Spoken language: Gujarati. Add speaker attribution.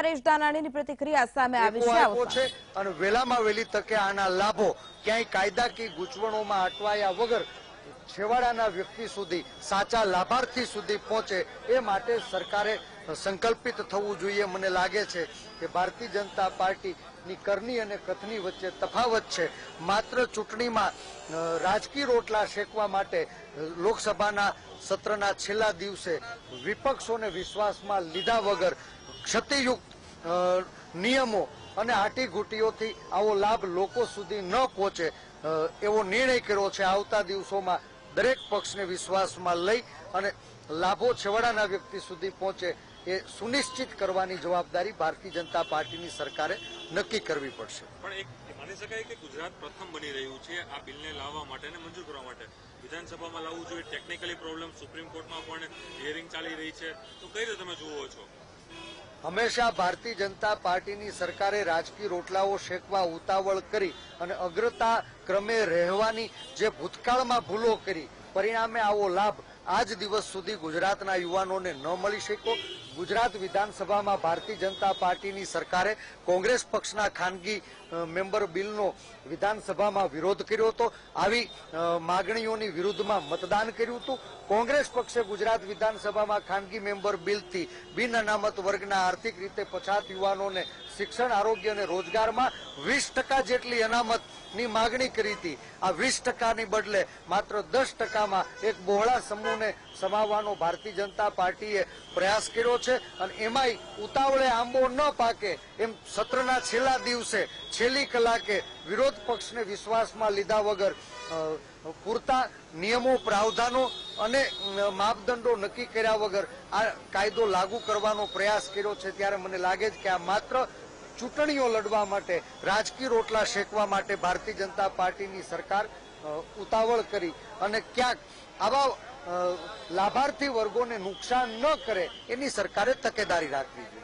Speaker 1: પરેશ દાનાણીની પ્રતિક્રિયા સામે આવી છે.
Speaker 2: અને વેલામાં વહેલી તકે આના લાભો ક્યાંય કાયદાકીય ગૂંચવણોમાં અટવાયા વગર છેવાડાના વ્યક્તિ સુધી સાચા લાભાર્થી સુધી પહોંચે એ માટે સરકારે સંકલ્પિત થવું જોઈએ. મને લાગે છે કે ભારતીય જનતા પાર્ટીની કરની અને કથની વચ્ચે તફાવત છે. માત્ર ચૂંટણીમાં રાજકીય રોટલા શેકવા માટે લોકસભાના સત્રના છેલ્લા દિવસે વિપક્ષોને વિશ્વાસમાં લીધા વગર ક્ષતિયુક્ત નિયમો અને આટીઘૂટીઓથી આવો લાભ લોકો સુધી ન પહોંચે એવો નિર્ણય કર્યો છે આવતા દિવસોમાં દરેક પક્ષને વિશ્વાસમાં લઈ અને લાભો છેવાડાના વ્યક્તિ સુધી પહોંચે એ સુનિશ્ચિત કરવાની જવાબદારી ભારતીય જનતા પાર્ટીની સરકારે નક્કી કરવી પડશે.
Speaker 3: પણ એક માની શકાય કે ગુજરાત પ્રથમ બની રહ્યું છે આ બિલને લાવવા માટે અને મંજૂર કરવા માટે. વિધાનસભામાં લાવવું જોઈએ ટેકનિકલી પ્રોબ્લેમ સુપ્રીમ કોર્ટમાં પણ હિયરિંગ ચાલી રહી છે. તો કઈ રીતે તમે જુઓ છો?
Speaker 2: હંમેશા ભારતીય જનતા પાર્ટીની સરકારે રાજકીય રોટલાઓ શેકવા ઉતાવળ કરી અને અગ્રતા ક્રમે રહેવાની જે ભૂતકાળમાં ભૂલો કરી, પરિણામે આવો લાભ આજ દિવસ સુધી ગુજરાતના યુવાનોને ન મળી શક્યો. ગુજરાત વિધાનસભામાં ભારતીય જનતા પાર્ટીની સરકારે કોંગ્રેસ પક્ષના ખાનગી મેમ્બર બિલનો વિધાનસભામાં વિરોધ કર્યો હતો. આવી માગણીઓની વિરુદ્ધમાં મતદાન કર્યું હતું. કોંગ્રેસ પક્ષે ગુજરાત વિધાનસભામાં ખાનગી મેમ્બર બિલથી બિન અનામત વર્ગના આર્થિક રીતે પછાત યુવાનોને શિક્ષણ, આરોગ્ય અને રોજગારમાં વીસ ટકા જેટલી અનામતની માગણી કરી હતી. આ વીસ ટકાની બદલે માત્ર દસ ટકામાં એક બહોળા સમૂહને સમાવવાનો ભારતીય જનતા પાર્ટીએ પ્રયાસ કર્યો છે અને એમાંય ઉતાવળે આંબો ન પાકે એમ સત્રના છેલ્લા દિવસે છેલ્લી કલાકે વિરોધ પક્ષને વિશ્વાસમાં લીધા વગર પૂરતા નિયમો, પ્રાવધાનો અને માપદંડો નક્કી કર્યા વગર આ કાયદો લાગુ કરવાનો પ્રયાસ કર્યો છે. ત્યારે મને લાગે છે કે આ માત્ર ચૂંટણીઓ લડવા માટે, રાજકીય રોટલા શેકવા માટે ભારતીય જનતા પાર્ટીની સરકાર ઉતાવળ કરી અને ક્યાંક આવા લાભાર્થી વર્ગોને નુકસાન ન કરે એની સરકારે તકેદારી રાખવી જોઈએ.